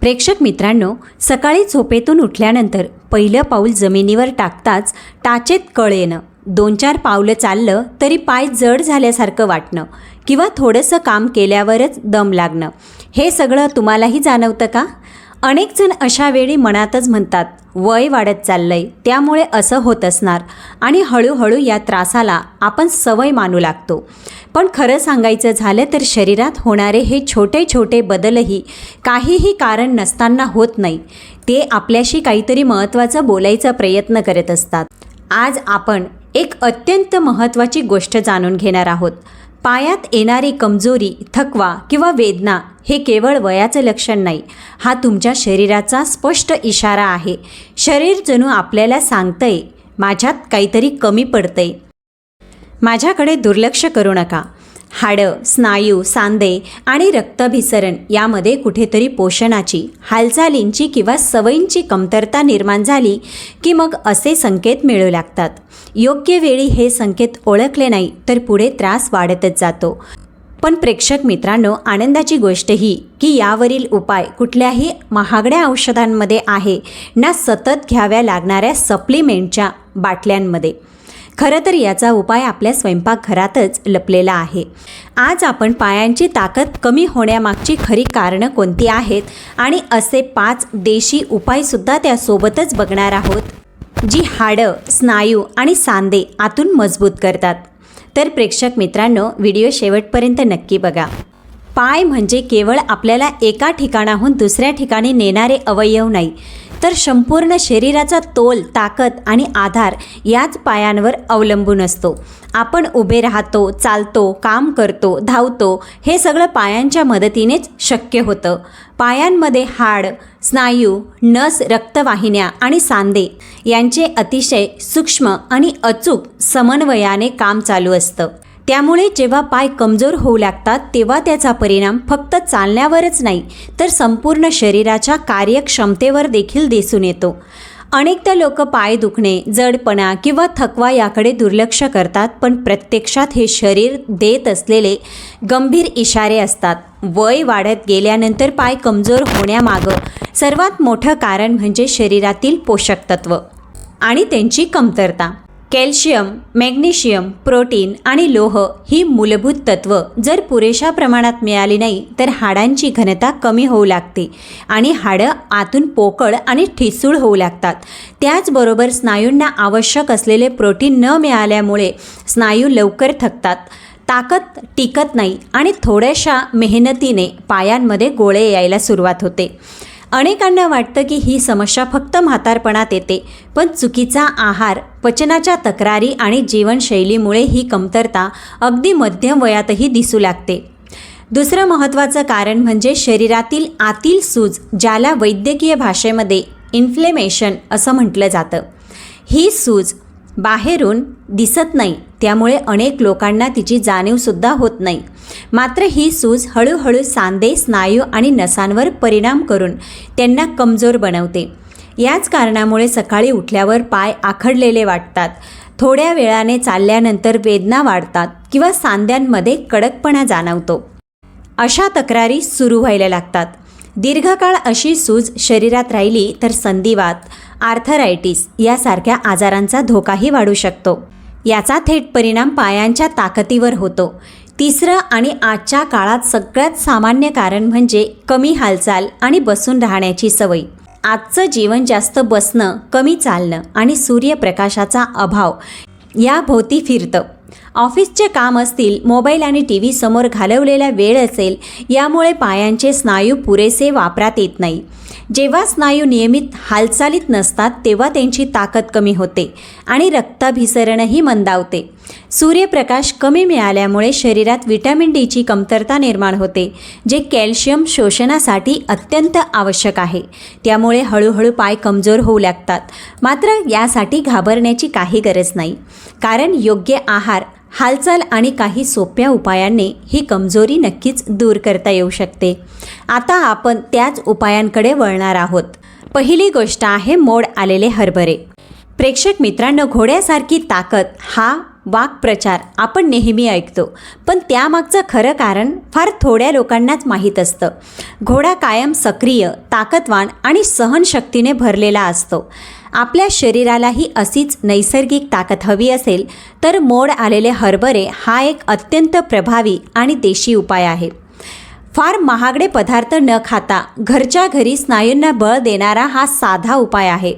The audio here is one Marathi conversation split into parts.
प्रेक्षक मित्रांनो सकाळी झोपेतून उठल्यानंतर पहिलं पाऊल जमिनीवर टाकताच टाचेत कळ येणं दोन चार पावलं चाललं तरी पाय जड झाल्यासारखं वाटणं किंवा थोडंसं काम केल्यावरच दम लागणं. हे सगळं तुम्हालाही जाणवतं का? अनेक जण अशा वेळी मनातच म्हणतात वय वाढत चाललंय त्यामुळे असं होत असणार आणि हळूहळू या त्रासाला आपण सवय मानू लागतो. पण खरं सांगायचं झालं तर शरीरात होणारे हे छोटे छोटे बदलही काहीही कारण नसताना होत नाही. ते आपल्याशी काहीतरी महत्त्वाचं बोलायचा प्रयत्न करत असतात. आज आपण एक अत्यंत महत्त्वाची गोष्ट जाणून घेणार आहोत. पायात येणारी कमजोरी थकवा किंवा वेदना हे केवळ वयाचं लक्षण नाही हा तुमच्या शरीराचा स्पष्ट इशारा आहे. शरीर जणू आपल्याला सांगतंय माझ्यात काहीतरी कमी पडतंय. माझ्याकडे दुर्लक्ष करू नका. हाडं स्नायू सांधे आणि रक्तभिसरण यामध्ये कुठेतरी पोषणाची हालचालींची किंवा सवयींची कमतरता निर्माण झाली की मग असे संकेत मिळू लागतात. योग्य वेळी हे संकेत ओळखले नाही तर पुढे त्रास वाढतच जातो. पण प्रेक्षक मित्रांनो आनंदाची गोष्ट ही की यावरील उपाय कुठल्याही महागड्या औषधांमध्ये आहे ना सतत घ्याव्या लागणाऱ्या सप्लिमेंटच्या बाटल्यांमध्ये. खरं तर याचा उपाय आपल्या स्वयंपाकघरातच लपलेला आहे. आज आपण पायांची ताकद कमी होण्यामागची खरी कारणं कोणती आहेत आणि असे पाच देशी उपायसुद्धा त्यासोबतच बघणार आहोत. जी हाडं स्नायू आणि सांधे आतून मजबूत करतात. तर प्रेक्षक मित्रांनो व्हिडिओ शेवटपर्यंत नक्की बघा. पाय म्हणजे केवळ आपल्याला एका ठिकाणाहून दुसऱ्या ठिकाणी नेणारे अवयव नाही तर संपूर्ण शरीराचा तोल ताकद आणि आधार याच पायांवर अवलंबून असतो. आपण उभे राहतो चालतो काम करतो धावतो हे सगळं पायांच्या मदतीनेच शक्य होतं. पायांमध्ये हाड स्नायू नस रक्तवाहिन्या आणि सांधे यांचे अतिशय सूक्ष्म आणि अचूक समन्वयाने काम चालू असतं. त्यामुळे जेव्हा पाय कमजोर होऊ लागतात तेव्हा त्याचा परिणाम फक्त चालण्यावरच नाही तर संपूर्ण शरीराच्या कार्यक्षमतेवर देखील दिसून येतो. अनेकदा लोक पाय दुखणे जडपणा किंवा थकवा याकडे दुर्लक्ष करतात पण प्रत्यक्षात हे शरीर देत असलेले गंभीर इशारे असतात. वय वाढत गेल्यानंतर पाय कमजोर होण्यामागं सर्वात मोठं कारण म्हणजे शरीरातील पोषक तत्व आणि त्यांची कमतरता. कॅल्शियम मॅग्नेशियम प्रोटीन आणि लोह ही मूलभूत तत्व. जर पुरेशा प्रमाणात मिळाली नाही तर हाडांची घनता कमी होऊ लागते आणि हाडं आतून पोकळ आणि ठिसूळ होऊ लागतात. त्याचबरोबर स्नायूंना आवश्यक असलेले प्रोटीन न मिळाल्यामुळे स्नायू लवकर थकतात ताकद टिकत नाही आणि थोड्याशा मेहनतीने पायांमध्ये गोळे यायला सुरुवात होते. अनेकांना वाटतं की ही समस्या फक्त म्हातारपणात येते पण चुकीचा आहार पचनाच्या तक्रारी आणि जीवनशैलीमुळे ही कमतरता अगदी मध्यम वयातही दिसू लागते. दुसरं महत्त्वाचं कारण म्हणजे शरीरातील आतील सूज ज्याला वैद्यकीय भाषेमध्ये इन्फ्लेमेशन असं म्हटलं जातं. ही सूज बाहेरून दिसत नाही. त्यामुळे अनेक लोकांना तिची जाणीवसुद्धा होत नाही. मात्र ही सूज हळूहळू सांधे स्नायू आणि नसांवर परिणाम करून त्यांना कमजोर बनवते. याच कारणामुळे सकाळी उठल्यावर पाय आखडलेले वाटतात. थोड्या वेळाने चालल्यानंतर वेदना वाढतात किंवा सांध्यांमध्ये कडकपणा जाणवतो. अशा तक्रारी सुरू व्हायला लागतात. दीर्घकाळ अशी सूज शरीरात राहिली तर संधिवात आर्थरायटिस यासारख्या आजारांचा धोकाही वाढू शकतो. याचा थेट परिणाम पायांच्या ताकदीवर होतो. तिसरं आणि आजच्या काळात सगळ्यात सामान्य कारण म्हणजे कमी हालचाल आणि बसून राहण्याची सवय. आजचं जीवन जास्त बसणं कमी चालणं आणि सूर्यप्रकाशाचा अभाव या भोवती फिरतं. ऑफिसचे काम असतील मोबाईल आणि टी व्ही समोर घालवलेला वेळ असेल यामुळे पायांचे स्नायू पुरेसे वापरात येत नाही. जेव्हा स्नायू नियमित हालचालीत नसतात तेव्हा त्यांची ताकद कमी होते आणि रक्ताभिसरणही मंदावते. सूर्यप्रकाश कमी मिळाल्यामुळे शरीरात विटॅमिन डीची कमतरता निर्माण होते जे कॅल्शियम शोषणासाठी अत्यंत आवश्यक आहे. त्यामुळे हळूहळू पाय कमजोर होऊ लागतात. मात्र यासाठी घाबरण्याची काही गरज नाही. कारण योग्य आहार हालचाल आणि काही सोप्या उपायांनी ही कमजोरी नक्कीच दूर करता येऊ शकते. आता आपण त्याच उपायांकडे वळणार आहोत. पहिली गोष्ट आहे मोड आलेले हरभरे. प्रेक्षक मित्रांनो घोड्यासारखी ताकद हा वाक्प्रचार आपण नेहमी ऐकतो. पण त्यामागचं खरं कारण फार थोड्या लोकांनाच माहीत असतं. घोडा कायम सक्रिय ताकदवान आणि सहनशक्तीने भरलेला असतो. आपल्या शरीरालाही अशीच नैसर्गिक ताकद हवी असेल तर मोड आलेले हरभरे हा एक अत्यंत प्रभावी आणि देशी उपाय आहे. फार महागडे पदार्थ न खाता घरच्या घरी स्नायूंना बळ देणारा हा साधा उपाय आहे.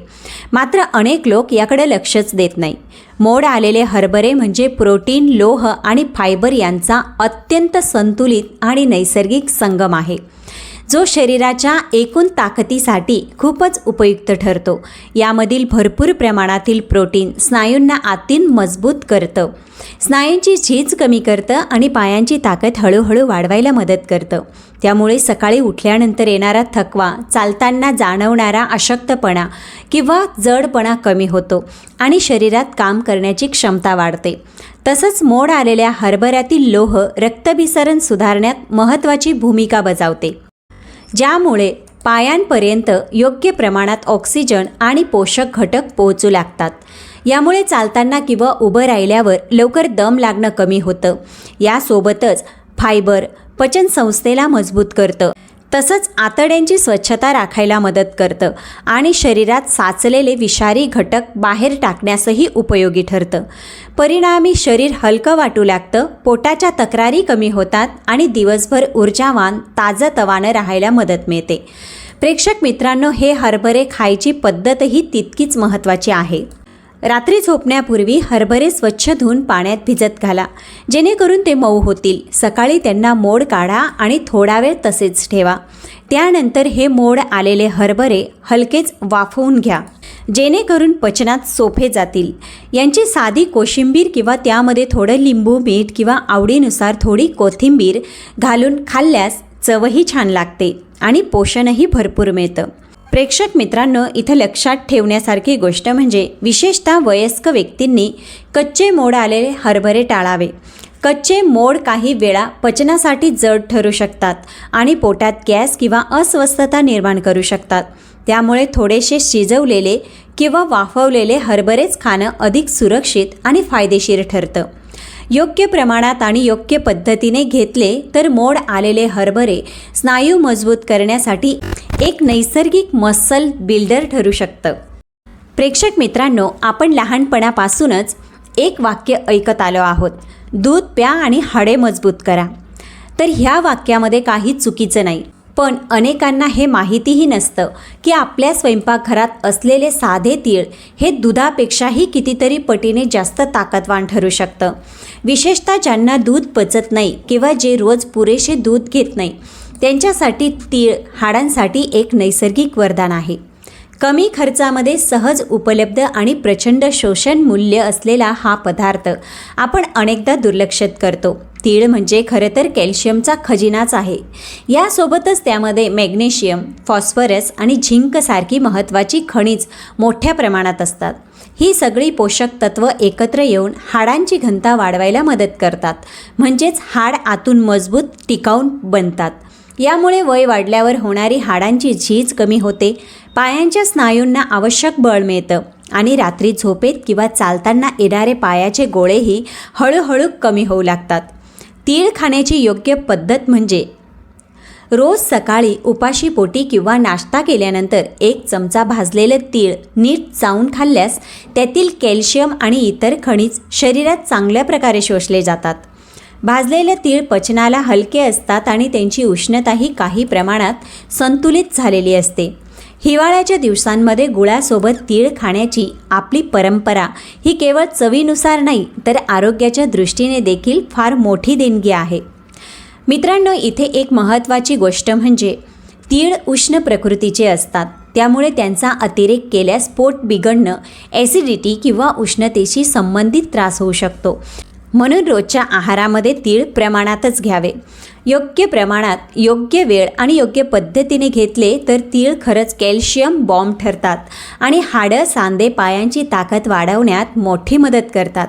मात्र अनेक लोक याकडे लक्षच देत नाही. मोड आलेले हरभरे म्हणजे प्रोटीन लोह आणि फायबर यांचा अत्यंत संतुलित आणि नैसर्गिक संगम आहे. जो शरीराच्या एकूण ताकदीसाठी खूपच उपयुक्त ठरतो. यामधील भरपूर प्रमाणातील प्रोटीन स्नायूंना आतीन मजबूत करतं. स्नायूंची झीज कमी करतं आणि पायांची ताकद हळूहळू वाढवायला मदत करतं. त्यामुळे सकाळी उठल्यानंतर येणारा थकवा चालताना जाणवणारा अशक्तपणा किंवा जडपणा कमी होतो आणि शरीरात काम करण्याची क्षमता वाढते. तसंच मोड आलेल्या हरभऱ्यातील लोह रक्तभिसरण सुधारण्यात महत्त्वाची भूमिका बजावते. ज्यामुळे पायांपर्यंत योग्य प्रमाणात ऑक्सिजन आणि पोषक घटक पोहोचू लागतात. यामुळे चालताना किंवा उभं राहिल्यावर लवकर दम लागणं कमी होतं. यासोबतच फायबर पचनसंस्थेला मजबूत करतं. तसंच आतड्यांची स्वच्छता राखायला मदत करतं आणि शरीरात साचलेले विषारी घटक बाहेर टाकण्यासही उपयोगी ठरतं. परिणामी शरीर हलकं वाटू लागतं पोटाच्या तक्रारी कमी होतात आणि दिवसभर ऊर्जावान ताजंतवानं राहायला मदत मिळते. प्रेक्षक मित्रांनो हे हरभरे खायची पद्धतही तितकीच महत्त्वाची आहे. रात्री झोपण्यापूर्वी हरभरे स्वच्छ धुवून पाण्यात भिजत घाला. जेणेकरून ते मऊ होतील. सकाळी त्यांना मोड काढा आणि थोडा वेळ तसेच ठेवा. त्यानंतर हे मोड आलेले हरभरे हलकेच वाफवून घ्या. जेणेकरून पचनात सोपे जातील. यांची साधी कोशिंबीर किंवा त्यामध्ये थोडं लिंबू मीठ किंवा आवडीनुसार थोडी कोथिंबीर घालून खाल्ल्यास चवही छान लागते आणि पोषणही भरपूर मिळतं. प्रेक्षक मित्रांनो इथं लक्षात ठेवण्यासारखी गोष्ट म्हणजे विशेषतः वयस्क व्यक्तींनी कच्चे मोड आलेले हरभरे टाळावे. कच्चे मोड काही वेळा पचनासाठी जड ठरू शकतात आणि पोटात गॅस किंवा अस्वस्थता निर्माण करू शकतात. त्यामुळे थोडेसे शिजवलेले किंवा वाफवलेले हरभरेच खाणं अधिक सुरक्षित आणि फायदेशीर ठरतं. योग्य प्रमाणात आणि योग्य पद्धतीने घेतले तर मोड आलेले हरभरे स्नायू मजबूत करण्यासाठी एक नैसर्गिक मसल बिल्डर ठरू शकतं. प्रेक्षक मित्रांनो आपण लहानपणापासूनच एक वाक्य ऐकत आलो आहोत. दूध प्या आणि हाडे मजबूत करा. तर ह्या वाक्यामध्ये काही चुकीचं नाही. पण अनेकांना हे माहितीही नसतं की आपल्या स्वयंपाकघरात असलेले साधे तीळ हे दुधापेक्षाही कितीतरी पटीने जास्त ताकदवान ठरू शकतं. विशेषतः ज्यांना दूध पचत नाही किंवा जे रोज पुरेसे दूध घेत नाही त्यांच्यासाठी तीळ हाडांसाठी एक नैसर्गिक वरदान आहे. कमी खर्चामध्ये सहज उपलब्ध आणि प्रचंड शोषण मूल्य असलेला हा पदार्थ आपण अनेकदा दुर्लक्षित करतो. तीळ म्हणजे खरं तर कॅल्शियमचा खजिनाच आहे. यासोबतच त्यामध्ये मॅग्नेशियम फॉस्फरस आणि झिंकसारखी महत्त्वाची खनिज मोठ्या प्रमाणात असतात. ही सगळी पोषक तत्व एकत्र येऊन हाडांची घनता वाढवायला मदत करतात. म्हणजेच हाड आतून मजबूत टिकाऊन बनतात. यामुळे वय वाढल्यावर होणारी हाडांची झीज कमी होते पायांच्या स्नायूंना आवश्यक बळ मिळतं आणि रात्री झोपेत किंवा चालताना येणारे पायाचे गोळेही हळूहळू कमी होऊ लागतात. तीळ खाण्याची योग्य पद्धत म्हणजे रोज सकाळी उपाशी पोटी किंवा नाश्ता केल्यानंतर एक चमचा भाजलेलं तीळ नीट चावून खाल्ल्यास त्यातील कॅल्शियम आणि इतर खनिज शरीरात चांगल्या प्रकारे शोषले जातात. भाजलेले तीळ पचनाला हलके असतात आणि त्यांची उष्णताही काही प्रमाणात संतुलित झालेली असते. हिवाळ्याच्या दिवसांमध्ये गुळासोबत तीळ खाण्याची आपली परंपरा ही केवळ चवीनुसार नाही तर आरोग्याच्या दृष्टीने देखील फार मोठी देणगी आहे. मित्रांनो इथे एक महत्त्वाची गोष्ट म्हणजे तीळ उष्ण प्रकृतीचे असतात. त्यामुळे त्यांचा अतिरेक केल्यास पोट बिघडणं ॲसिडिटी किंवा उष्णतेशी संबंधित त्रास होऊ शकतो. म्हणून रोजच्या आहारामध्ये तीळ प्रमाणातच घ्यावे. योग्य प्रमाणात योग्य वेळ आणि योग्य पद्धतीने घेतले तर तीळ खरंच कॅल्शियम बॉम्ब ठरतात आणि हाडं सांधे पायांची ताकद वाढवण्यात मोठी मदत करतात.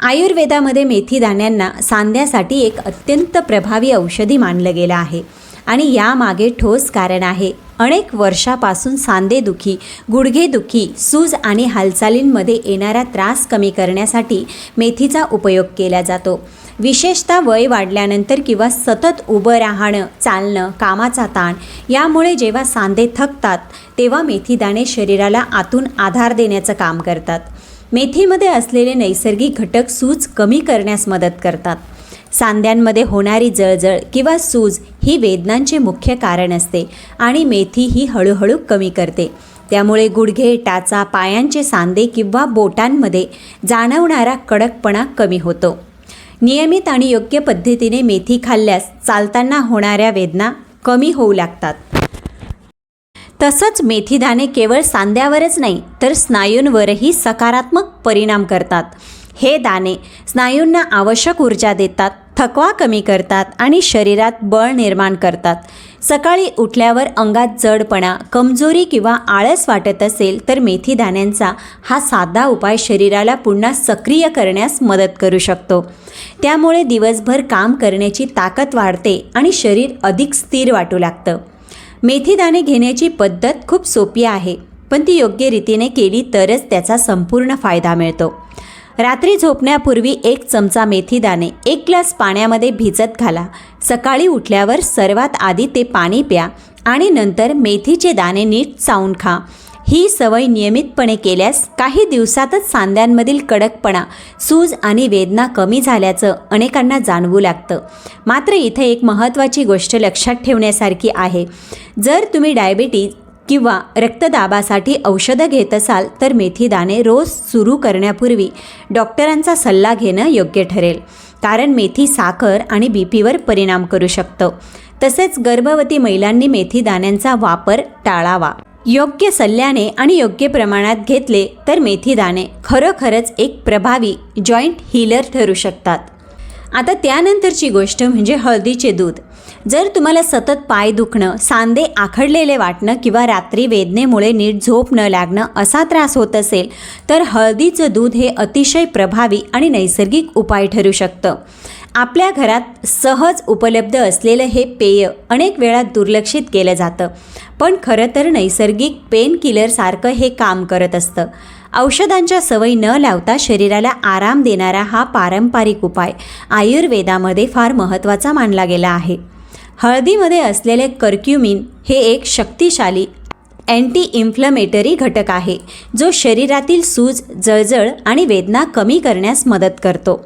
आयुर्वेदामध्ये मेथी दाण्यांना सांध्यासाठी एक अत्यंत प्रभावी औषधी मानलं गेलं आहे आणि यामागे ठोस कारण आहे. अनेक वर्षापासून सांधेदुखी गुडघेदुखी सूज आणि हालचालींमध्ये येणारा त्रास कमी करण्यासाठी मेथीचा उपयोग केला जातो. विशेषतः वय वाढल्यानंतर किंवा सतत उभं राहणं चालणं कामाचा ताण यामुळे जेव्हा सांधे थकतात तेव्हा मेथीदाणे शरीराला आतून आधार देण्याचं काम करतात. मेथीमध्ये असलेले नैसर्गिक घटक सूज कमी करण्यास मदत करतात. सांध्यांमध्ये होणारी जळजळ किंवा सूज ही वेदनांचे मुख्य कारण असते आणि मेथी ही हळूहळू कमी करते. त्यामुळे गुडघे टाचा पायांचे सांधे किंवा बोटांमध्ये जाणवणारा कडकपणा कमी होतो. नियमित आणि योग्य पद्धतीने मेथी खाल्ल्यास चालताना होणाऱ्या वेदना कमी होऊ लागतात. तसंच मेथीदाणे केवळ सांध्यावरच नाही तर स्नायूंवरही सकारात्मक परिणाम करतात. हे दाणे स्नायूंना आवश्यक ऊर्जा देतात थकवा कमी करतात आणि शरीरात बळ निर्माण करतात. सकाळी उठल्यावर अंगात जडपणा कमजोरी किंवा आळस वाटत असेल तर मेथी दाण्यांचा हा साधा उपाय शरीराला पुन्हा सक्रिय करण्यास मदत करू शकतो. त्यामुळे दिवसभर काम करण्याची ताकद वाढते आणि शरीर अधिक स्थिर वाटू लागतं. मेथीदाणे घेण्याची पद्धत खूप सोपी आहे पण ती योग्य रीतीने केली तरच त्याचा संपूर्ण फायदा मिळतो. रात्री झोपण्यापूर्वी एक चमचा मेथीदाणे एक ग्लास पाण्यामध्ये भिजत घाला. सकाळी उठल्यावर सर्वात आधी ते पाणी प्या आणि नंतर मेथीचे दाणे नीट चावून खा. ही सवय नियमितपणे केल्यास काही दिवसातच सांध्यांमधील कडकपणा सूज आणि वेदना कमी झाल्याचं अनेकांना जाणवू लागतं. मात्र इथे एक महत्त्वाची गोष्ट लक्षात ठेवण्यासारखी आहे. जर तुम्ही डायबिटीज किंवा रक्तदाबासाठी औषधं घेत असाल तर मेथीदाणे रोज सुरू करण्यापूर्वी डॉक्टरांचा सल्ला घेणं योग्य ठरेल. कारण मेथी साखर आणि बी पीवर परिणाम करू शकतं. तसेच गर्भवती महिलांनी मेथी दाण्यांचा वापर टाळावा. योग्य सल्ल्याने आणि योग्य प्रमाणात घेतले तर मेथी दाणे खरोखरच एक प्रभावी जॉईंट हिलर ठरू शकतात. आता त्यानंतरची गोष्ट म्हणजे हळदीचे दूध. जर तुम्हाला सतत पाय दुखणं सांधे आखडलेले वाटणं किंवा रात्री वेदनेमुळे नीट झोप न लागणं असा त्रास होत असेल तर हळदीचं दूध हे अतिशय प्रभावी आणि नैसर्गिक उपाय ठरू शकतं. आपल्या घरात सहज उपलब्ध असलेलं हे पेय अनेक वेळा दुर्लक्षित केलं जातं. पण खरं तर नैसर्गिक पेन किलरसारखं हे काम करत असतं. औषधांच्या सवयी न लावता शरीराला आराम देणारा हा पारंपरिक उपाय आयुर्वेदामध्ये फार महत्त्वाचा मानला गेला आहे. हळदीमध्ये असलेले कर्क्युमिन हे एक शक्तिशाली अँटी इन्फ्लमेटरी घटक आहे जो शरीरातील सूज जळजळ आणि वेदना कमी करण्यास मदत करतो.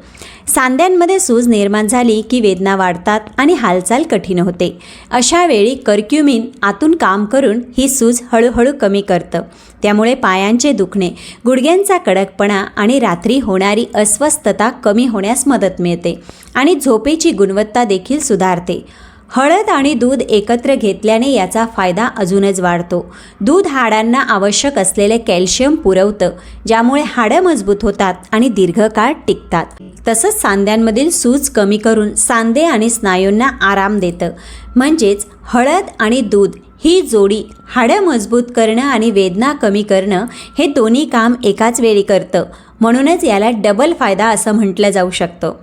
सांध्यांमध्ये सूज निर्माण झाली की वेदना वाढतात आणि हालचाल कठीण होते. अशा वेळी कर्क्युमिन आतून काम करून ही सूज हळूहळू कमी करतं. त्यामुळे पायांचे दुखणे गुडघ्यांचा कडकपणा आणि रात्री होणारी अस्वस्थता कमी होण्यास मदत मिळते आणि झोपेची गुणवत्ता देखील सुधारते. हळद आणि दूध एकत्र घेतल्याने याचा फायदा अजूनच वाढतो. दूध हाडांना आवश्यक असलेले कॅल्शियम पुरवतं ज्यामुळे हाडं मजबूत होतात आणि दीर्घकाळ टिकतात. तसंच सांध्यांमधील सूज कमी करून सांधे आणि स्नायूंना आराम देतं. म्हणजेच हळद आणि दूध ही जोडी हाडं मजबूत करणं आणि वेदना कमी करणं हे दोन्ही काम एकाच वेळी करतं. म्हणूनच याला डबल फायदा असं म्हटलं जाऊ शकतं.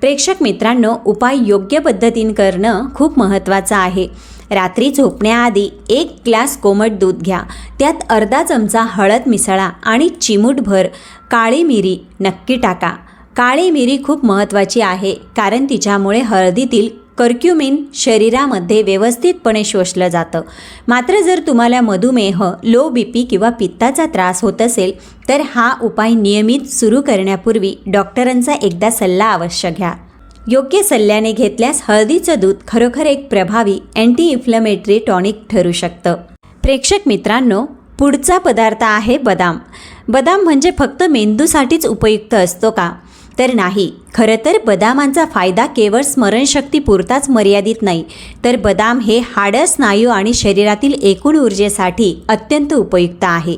प्रेक्षक मित्रांनो उपाय योग्य पद्धतीने करणं खूप महत्त्वाचं आहे. रात्री झोपण्याआधी एक ग्लास कोमट दूध घ्या. त्यात अर्धा चमचा हळद मिसळा आणि चिमूटभर काळी मिरी नक्की टाका. काळी मिरी खूप महत्त्वाची आहे कारण तिच्यामुळे हळदीतील कर्क्युमिन शरीरामध्ये व्यवस्थितपणे शोषलं जातं. मात्र जर तुम्हाला मधुमेह लो बी पी किंवा पित्ताचा त्रास होत असेल तर हा उपाय नियमित सुरू करण्यापूर्वी डॉक्टरांचा एकदा सल्ला अवश्य घ्या. योग्य सल्ल्याने घेतल्यास हळदीचं दूध खरोखर एक प्रभावी अँटी इन्फ्लमेटरी टॉनिक ठरू शकतं. प्रेक्षक मित्रांनो पुढचा पदार्थ आहे बदाम. बदाम म्हणजे फक्त मेंदूसाठीच उपयुक्त असतो का? तर नाही. खरं तर बदामांचा फायदा केवळ स्मरणशक्ती पुरताच मर्यादित नाही तर बदाम हे हाडं स्नायू आणि शरीरातील एकूण ऊर्जेसाठी अत्यंत उपयुक्त आहे.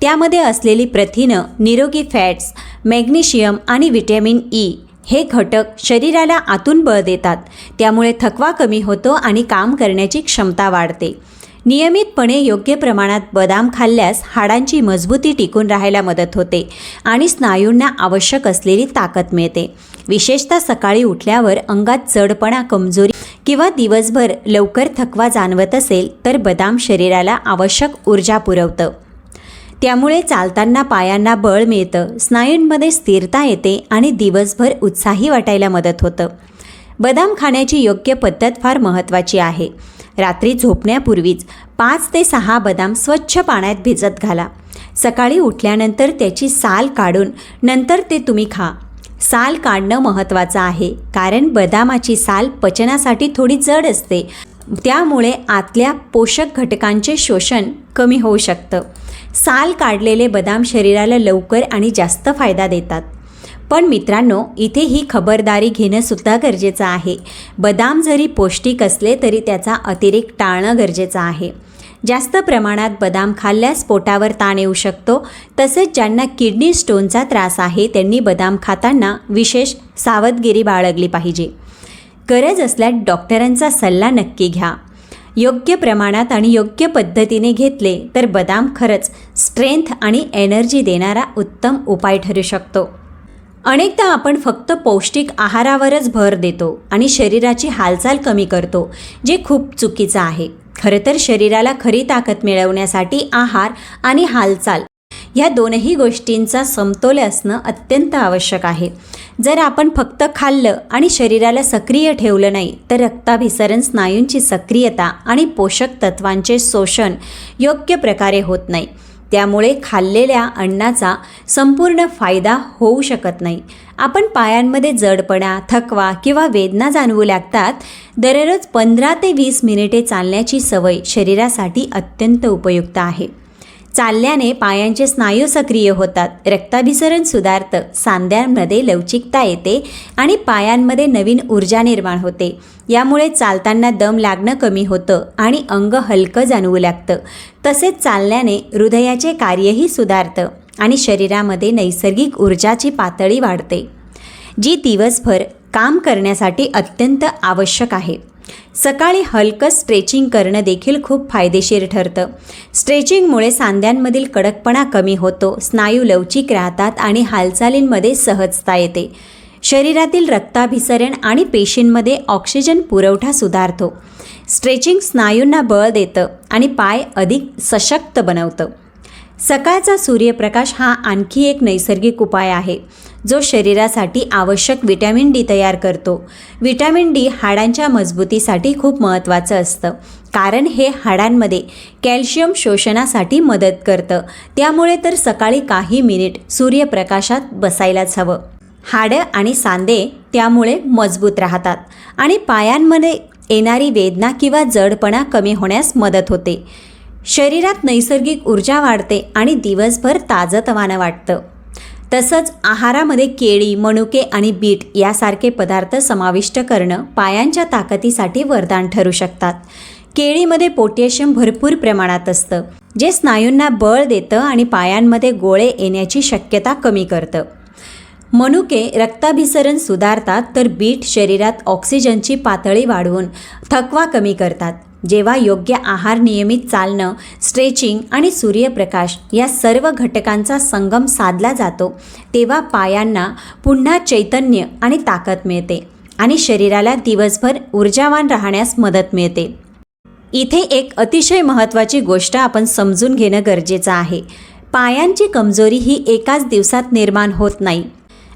त्यामध्ये असलेली प्रथिनं निरोगी फॅट्स मॅग्नेशियम आणि व्हिटॅमिन ई हे घटक शरीराला आतून बळ देतात. त्यामुळे थकवा कमी होतो आणि काम करण्याची क्षमता वाढते. नियमितपणे योग्य प्रमाणात बदाम खाल्ल्यास हाडांची मजबूती टिकून राहायला मदत होते आणि स्नायूंना आवश्यक असलेली ताकद मिळते. विशेषतः सकाळी उठल्यावर अंगात जडपणा कमजोरी किंवा दिवसभर लवकर थकवा जाणवत असेल तर बदाम शरीराला आवश्यक ऊर्जा पुरवतं. त्यामुळे चालताना पायांना बळ मिळतं स्नायूंमध्ये स्थिरता येते आणि दिवसभर उत्साही वाटायला मदत होतं. बदाम खाण्याची योग्य पद्धत फार महत्त्वाची आहे. रात्री झोपण्यापूर्वीच पाच ते सहा बदाम स्वच्छ पाण्यात भिजत घाला. सकाळी उठल्यानंतर त्याची साल काढून नंतर ते तुम्ही खा. साल काढणं महत्त्वाचं आहे कारण बदामाची साल पचनासाठी थोडी जड असते. त्यामुळे आतल्या पोषक घटकांचे शोषण कमी होऊ शकतं. साल काढलेले बदाम शरीराला लवकर आणि जास्त फायदा देतात. पण मित्रांनो इथे ही खबरदारी घेणंसुद्धा गरजेचं आहे. बदाम जरी पौष्टिक असले तरी त्याचा अतिरेक टाळणं गरजेचं आहे. जास्त प्रमाणात बदाम खाल्ल्यास पोटावर ताण येऊ शकतो. तसेच ज्यांना किडनी स्टोनचा त्रास आहे त्यांनी बदाम खाताना विशेष सावधगिरी बाळगली पाहिजे. गरज असल्यास डॉक्टरांचा सल्ला नक्की घ्या. योग्य प्रमाणात आणि योग्य पद्धतीने घेतले तर बदाम खरंच स्ट्रेंथ आणि एनर्जी देणारा उत्तम उपाय ठरू शकतो. अनेकदा आपण फक्त पौष्टिक आहारावरच भर देतो आणि शरीराची हालचाल कमी करतो जे खूप चुकीचं आहे. खरं तर शरीराला खरी ताकद मिळवण्यासाठी आहार आणि हालचाल ह्या दोनही गोष्टींचा समतोल असणं अत्यंत आवश्यक आहे. जर आपण फक्त खाल्लं आणि शरीराला सक्रिय ठेवलं नाही तर रक्ताभिसरण स्नायूंची सक्रियता आणि पोषक तत्वांचे शोषण योग्य प्रकारे होत नाही. त्यामुळे खाल्लेल्या अन्नाचा संपूर्ण फायदा होऊ शकत नाही. आपण पायांमध्ये जडपणा थकवा किंवा वेदना जाणवू लागतात. दररोज पंधरा ते वीस मिनिटे चालण्याची सवय शरीरासाठी अत्यंत उपयुक्त आहे. चालल्याने पायांचे स्नायू सक्रिय होतात. रक्ताभिसरण सुधारतं सांध्यांमध्ये लवचिकता येते आणि पायांमध्ये नवीन ऊर्जा निर्माण होते. यामुळे चालताना दम लागणं कमी होतं आणि अंग हलकं जाणवू लागतं. तसेच चालल्याने हृदयाचे कार्यही सुधारतं आणि शरीरामध्ये नैसर्गिक ऊर्जाची पातळी वाढते. जी दिवसभर काम करण्यासाठी अत्यंत आवश्यक आहे. सकाळी हलकं स्ट्रेचिंग करणं देखील खूप फायदेशीर ठरतं. स्ट्रेचिंगमुळे सांध्यांमधील कडकपणा कमी होतो स्नायू लवचिक राहतात आणि हालचालींमध्ये सहजता येते. शरीरातील रक्ताभिसरण आणि पेशींमध्ये ऑक्सिजन पुरवठा सुधारतो. स्ट्रेचिंग स्नायूंना बळ देतं आणि पाय अधिक सशक्त बनवतं. सकाळचा सूर्यप्रकाश हा आणखी एक नैसर्गिक उपाय आहे जो शरीरासाठी आवश्यक विटॅमिन डी तयार करतो. विटॅमिन डी हाडांच्या मजबूतीसाठी खूप महत्त्वाचं असतं कारण हे हाडांमध्ये कॅल्शियम शोषणासाठी मदत करतं. त्यामुळे तर सकाळी काही मिनिट सूर्यप्रकाशात बसायलाच हवं. हाडं आणि सांधे त्यामुळे मजबूत राहतात आणि पायांमध्ये येणारी वेदना किंवा जडपणा कमी होण्यास मदत होते. शरीरात नैसर्गिक ऊर्जा वाढते आणि दिवसभर ताजतवानं वाटतं. तसंच आहारामध्ये केळी मनुके आणि बीट यासारखे पदार्थ समाविष्ट करणं पायांच्या ताकदीसाठी वरदान ठरू शकतात. केळीमध्ये पोटॅशियम भरपूर प्रमाणात असतं जे स्नायूंना बळ देतं आणि पायांमध्ये गोळे येण्याची शक्यता कमी करतं. मनुके रक्ताभिसरण सुधारतात तर बीट शरीरात ऑक्सिजनची पातळी वाढवून थकवा कमी करतात. जेव्हा योग्य आहार नियमित चालणं स्ट्रेचिंग आणि सूर्यप्रकाश या सर्व घटकांचा संगम साधला जातो तेव्हा पायांना पुन्हा चैतन्य आणि ताकद मिळते आणि शरीराला दिवसभर ऊर्जावान राहण्यास मदत मिळते. इथे एक अतिशय महत्त्वाची गोष्ट आपण समजून घेणं गरजेचं आहे. पायांची कमजोरी ही एकाच दिवसात निर्माण होत नाही.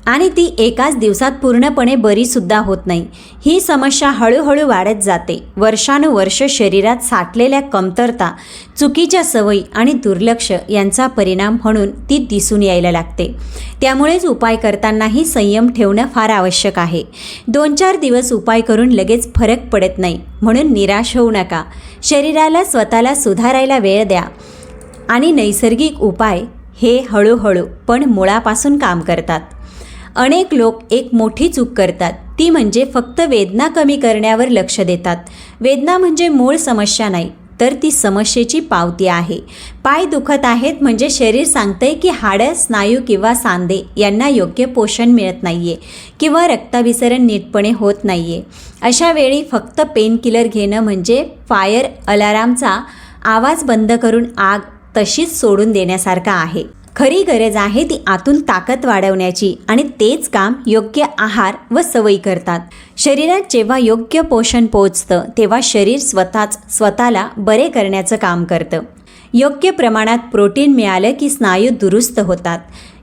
आणि ती एकाच दिवसात पूर्णपणे बरीसुद्धा होत नाही. ही समस्या हळूहळू वाढत जाते. वर्षानुवर्ष शरीरात साठलेल्या कमतरता चुकीच्या सवयी आणि दुर्लक्ष यांचा परिणाम म्हणून ती दिसून यायला लागते. त्यामुळेच उपाय करतानाही संयम ठेवणं फार आवश्यक आहे. दोन चार दिवस उपाय करून लगेच फरक पडत नाही म्हणून निराश होऊ नका. शरीराला स्वतःला सुधारायला वेळ द्या. आणि नैसर्गिक उपाय हे हळूहळू पण मुळापासून काम करतात. अनेक लोक एक मोठी चूक करतात. ती म्हणजे फक्त वेदना कमी करण्यावर लक्ष देतात. वेदना म्हणजे मूळ समस्या नाही तर ती समस्येची पावती आहे. पाय दुखत आहेत म्हणजे शरीर सांगतंय की हाडं स्नायू किंवा सांधे यांना योग्य पोषण मिळत नाही आहे किंवा रक्ताभिसरण नीटपणे होत नाही आहे अशा वेळी फक्त पेनकिलर घेणं म्हणजे फायर अलारामचा आवाज बंद करून आग तशीच सोडून देण्यासारखा आहे. खरी गरज आहे ती आतून ताकद वाढवण्याची आणि तेच काम योग्य आहार व सवयी करतात. शरीरात जेव्हा योग्य पोषण पोचतं तेव्हा शरीर स्वतःच स्वतःला बरे करण्याचं काम करतं. योग्य प्रमाणात प्रोटीन मिळालं की स्नायू दुरुस्त होतात.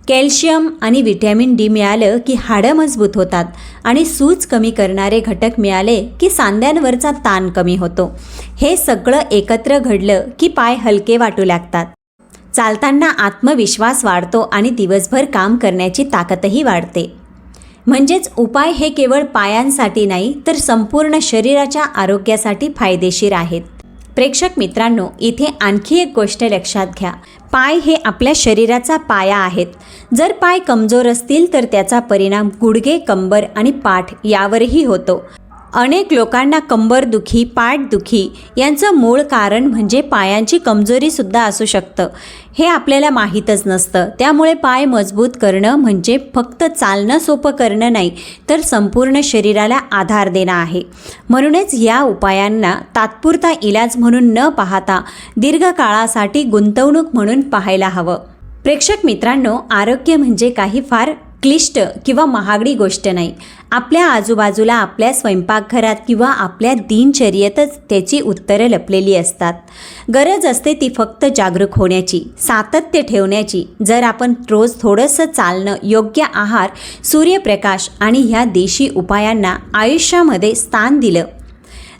कॅल्शियम आणि व्हिटॅमिन डी मिळालं की हाडं मजबूत होतात आणि सूज कमी करणारे घटक मिळाले की सांध्यांवरचा ताण कमी होतो. हे सगळं एकत्र घडलं की पाय हलके वाटू लागतात. चालताना आत्मविश्वास वाढतो आणि दिवसभर काम करण्याची ताकदही वाढते. म्हणजेच उपाय हे केवळ पायांसाठी नाही तर संपूर्ण शरीराच्या आरोग्यासाठी फायदेशीर आहेत. प्रेक्षक मित्रांनो इथे आणखी एक गोष्ट लक्षात घ्या. पाय हे आपल्या शरीराचा पाया आहेत. जर पाय कमजोर असतील तर त्याचा परिणाम गुडघे कंबर आणि पाठ यावरही होतो. अनेक लोकांना कंबरदुखी पाठदुखी यांचं मूळ कारण म्हणजे पायांची कमजोरीसुद्धा असू शकतं. हे आपल्याला माहीतच नसतं. त्यामुळे पाय मजबूत करणं म्हणजे फक्त चालणं सोपं करणं नाही तर संपूर्ण शरीराला आधार देणं आहे. म्हणूनच या उपायांना तात्पुरता इलाज म्हणून न पाहता दीर्घकाळासाठी गुंतवणूक म्हणून पाहायला हवं. प्रेक्षक मित्रांनो आरोग्य म्हणजे काही फार क्लिष्ट किंवा महागडी गोष्ट नाही. आपल्या आजूबाजूला आपल्या स्वयंपाकघरात किंवा आपल्या दिनचर्येतच त्याची उत्तरं लपलेली असतात. गरज असते ती फक्त जागरूक होण्याची सातत्य ठेवण्याची. जर आपण रोज थोडंसं चालणं योग्य आहार सूर्यप्रकाश आणि ह्या देशी उपायांना आयुष्यामध्ये स्थान दिलं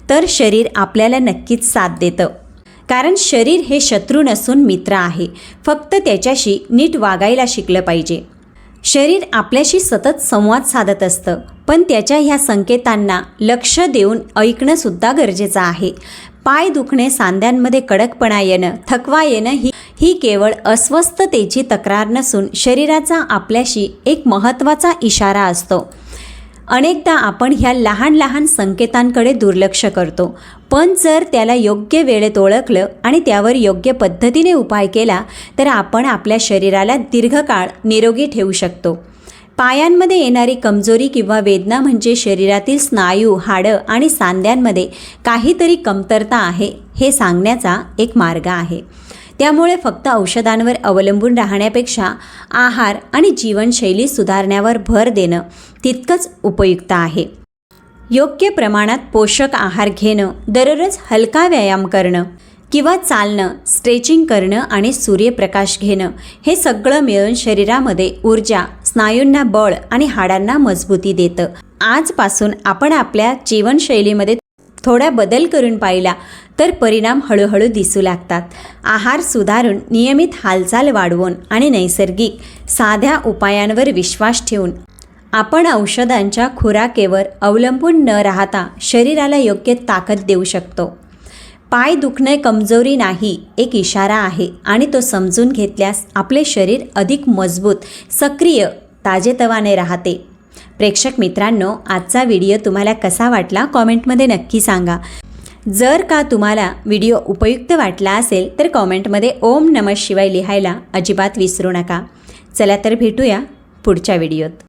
तर शरीर आपल्याला नक्कीच साथ देतं. कारण शरीर हे शत्रू नसून मित्र आहे. फक्त त्याच्याशी नीट वागायला शिकलं पाहिजे. शरीर आपल्याशी सतत संवाद साधत असतं पण त्याच्या ह्या संकेतांना लक्ष देऊन ऐकणंसुद्धा गरजेचं आहे. पाय दुखणे सांध्यांमध्ये कडकपणा येणं थकवा येणं ही ही केवळ अस्वस्थतेची तक्रार नसून शरीराचा आपल्याशी एक महत्त्वाचा इशारा असतो. अनेकदा आपण ह्या लहान लहान संकेतांकडे दुर्लक्ष करतो. पण जर त्याला योग्य वेळेत ओळखलं आणि त्यावर योग्य पद्धतीने उपाय केला तर आपण आपल्या शरीराला दीर्घकाळ निरोगी ठेवू शकतो. पायांमध्ये येणारी कमजोरी किंवा वेदना म्हणजे शरीरातील स्नायू हाडं आणि सांध्यांमध्ये काहीतरी कमतरता आहे हे सांगण्याचा एक मार्ग आहे. त्यामुळे फक्त औषधांवर अवलंबून राहण्यापेक्षा आहार आणि जीवनशैली सुधारण्यावर भर देणं तितकंच उपयुक्त आहे. योग्य प्रमाणात पोषक आहार घेणं दररोज हलका व्यायाम करणं किंवा चालणं स्ट्रेचिंग करणं आणि सूर्यप्रकाश घेणं हे सगळं मिळून शरीरामध्ये ऊर्जा स्नायूंना बळ आणि हाडांना मजबूती देतं. आजपासून आपण आपल्या जीवनशैलीमध्ये थोडा बदल करून पाहिला तर परिणाम हळूहळू दिसू लागतात. आहार सुधारून नियमित हालचाल वाढवून आणि नैसर्गिक साध्या उपायांवर विश्वास ठेवून आपण औषधांच्या खुराकेवर अवलंबून न राहता शरीराला योग्य ताकद देऊ शकतो. पाय दुखणे कमजोरी नाही एक इशारा आहे आणि तो समजून घेतल्यास आपले शरीर अधिक मजबूत सक्रिय ताजेतवाने राहते. प्रेक्षक मित्रांनो आजचा व्हिडिओ तुम्हाला कसा वाटला कॉमेंटमध्ये नक्की सांगा. जर का तुम्हाला व्हिडिओ उपयुक्त वाटला असेल तर कॉमेंटमध्ये ओम नमः शिवाय लिहायला अजिबात विसरू नका. चला तर भेटूया पुढच्या व्हिडिओत.